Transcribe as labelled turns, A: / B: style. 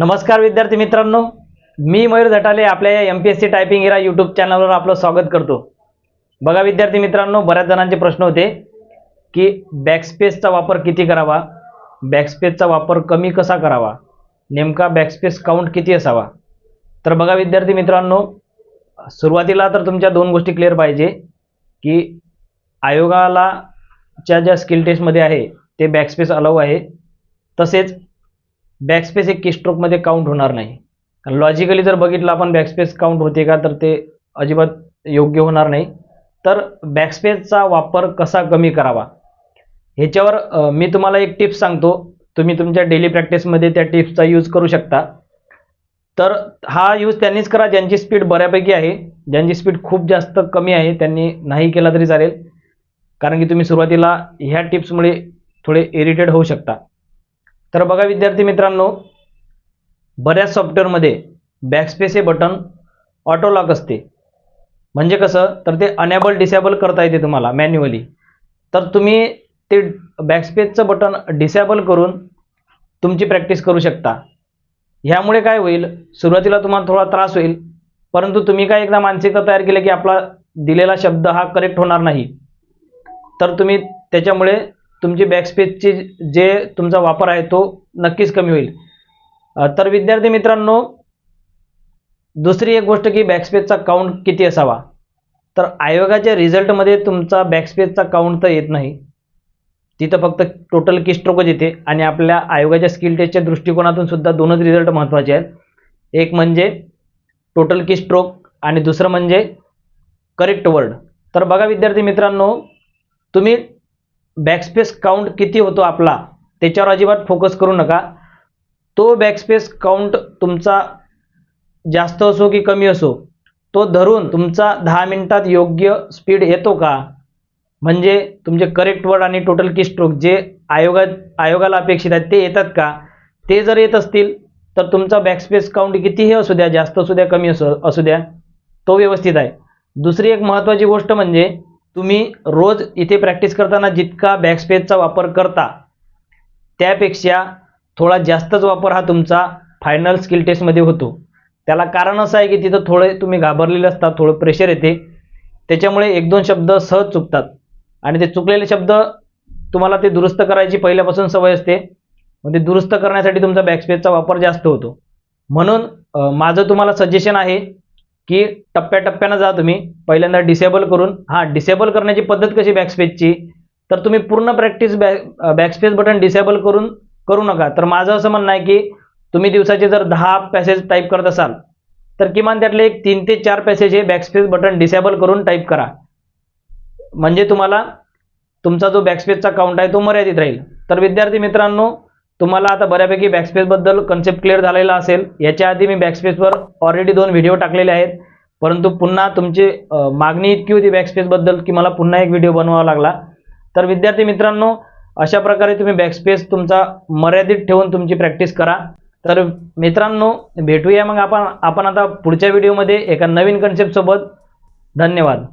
A: नमस्कार विद्यार्थी मित्रांनो मी मयूर झटाले आपल्या या M P S C typing इरा यूट्यूब चॅनलवर आपलं स्वागत करतो. बघा विद्यार्थी मित्रांनो बऱ्याच जणांचे प्रश्न होते की बॅकस्पेसचा वापर किती करावा? बॅकस्पेसचा वापर कमी कसा करावा? नेमका बॅकस्पेस काउंट किती असावा? तर बघा विद्यार्थी मित्रांनो सुरुवातीला तर तुमच्या दोन गोष्टी क्लिअर पाहिजे की आयोगाला च्या ज्या स्किल टेस्टमध्ये आहे ते बॅकस्पेस अलाऊ आहे. तसेच बॅकस्पेस एक कीस्ट्रोकमध्ये काउंट होणार नाही. कारण लॉजिकली जर बघितलं आपण बॅकस्पेस काउंट होते का तर ते अजिबात योग्य होणार नाही. तर बॅकस्पेसचा वापर कसा कमी करावा? ह्याच्यावर मी तुम्हाला एक टिप्स सांगतो. तुम्ही तुमच्या डेली प्रॅक्टिसमध्ये त्या टिप्सचा यूज करू शकता. तर हा यूज त्यांनीच करा. ज्यांची स्पीड बऱ्यापैकी आहे ज्यांची स्पीड खूप जास्त कमी आहे त्यांनी नाही केला तरी चालेल. कारण की तुम्ही सुरुवातीला ह्या टिप्समुळे थोडे इरिटेट होऊ शकता. तर बघा विद्यार्थी मित्रांनो बऱ्याच सॉफ्टवेअरमध्ये बॅकस्पेस हे बटन ऑटो लॉक असते. म्हणजे कसं? तर ते अनेबल डिसेबल करता येते तुम्हाला मॅन्युअली तर तुम्ही ते बॅकस्पेसचं बटन डिसेबल करून तुमची प्रॅक्टिस करू शकता. ह्यामुळे काय होईल? सुरुवातीला तुम्हाला थोडा त्रास होईल. परंतु तुम्ही काय एकदा मानसिकता तयार केली की आपला दिलेला शब्द हा करेक्ट होणार नाही. तर तुम्ही त्याच्यामुळे तुमची बॅकस्पेसची जे तुमचा वापर आहे तो नक्कीच कमी होईल. तर विद्यार्थी मित्रांनो दुसरी एक गोष्ट की बॅकस्पेसचा काउंट किती असावा? तर आयोगाच्या रिझल्टमध्ये तुमचा बॅकस्पेसचा काउंट तर येत नाही. तिथं फक्त टोटल की स्ट्रोकच येते आणि आपल्या आयोगाच्या स्किल टेस्टच्या दृष्टिकोनातून सुद्धा दोनच रिझल्ट महत्त्वाचे आहेत. एक म्हणजे टोटल की स्ट्रोक आणि दुसरं म्हणजे करेक्ट वर्ड तर बघा विद्यार्थी मित्रांनो तुम्ही बॅकस्पेस काउंट किती होतो आपला? त्याच्यावर अजिबात फोकस करू नका. तो बॅकस्पेस काउंट तुमचा जास्त असो की कमी असो तो धरून तुमचा दहा मिनिटात योग्य स्पीड येतो का? म्हणजे तुमचे करेक्ट वर्ड आणि टोटल की स्ट्रोक जे आयोगात आयोगाला अपेक्षित आहेत ते येतात का? ते जर येत असतील तर तुमचा बॅकस्पेस काउंट कितीही असू द्या जास्त असू द्या कमी असू असू द्या तो व्यवस्थित आहे. दुसरी एक महत्त्वाची गोष्ट म्हणजे तुम्ही रोज इथे प्रॅक्टिस करताना जितका बॅकस्पेसचा वापर करता त्यापेक्षा थोडा जास्तच वापर हा तुमचा फायनल स्किल टेस्टमध्ये होतो. त्याला कारण असं आहे की तिथं थोडे तुम्ही घाबरलेले असतात थोडं प्रेशर येते. त्याच्यामुळे एक दोन शब्द सहज चुकतात. आणि ते चुकलेले शब्द तुम्हाला ते दुरुस्त करायची पहिल्यापासून सवय असते. मग ते दुरुस्त करण्यासाठी तुमचा बॅकस्पेसचा वापर जास्त होतो. म्हणून माझं तुम्हाला सजेशन आहे की टप्प्याटप्प्यानं जा तुम्ही. पहिल्यांदा डिसेबल करून. हां डिसेबल करण्याची पद्धत कशी बॅकस्पेसची तर तुम्ही पूर्ण practice back backspace button disable करून करू नका. तर माझं असं म्हणणं आहे की तुम्ही दिवसाचे जर दहा पॅसेज टाईप करत असाल तर किमान त्यातले एक तीन ते चार पॅसेज हे बॅकस्पेस बटन डिसेबल करून टाईप करा. म्हणजे तुम्हाला तुमचा जो बॅकस्पेसचा काउंट आहे तो मर्यादित राहील. तर विद्यार्थी मित्रांनो तुम्हाला आता बऱ्यापैकी बॅकस्पेसबद्दल कन्सेप्ट क्लिअर झालेला असेल. याच्या आधी मी बॅकस्पेसवर ऑलरेडी दोन व्हिडिओ टाकलेले आहेत. परंतु पुन्हा तुमची मागणी इतकी होती बॅकस्पेसबद्दल की मला पुन्हा एक व्हिडिओ बनवावा लागला. तर विद्यार्थी मित्रांनो अशा प्रकारे तुम्ही बॅकस्पेस तुमचा मर्यादित ठेवून तुमची प्रॅक्टिस करा. तर मित्रांनो भेटूया मग आपण आपण आता पुढच्या व्हिडिओमध्ये एका नवीन कन्सेप्टसोबत धन्यवाद.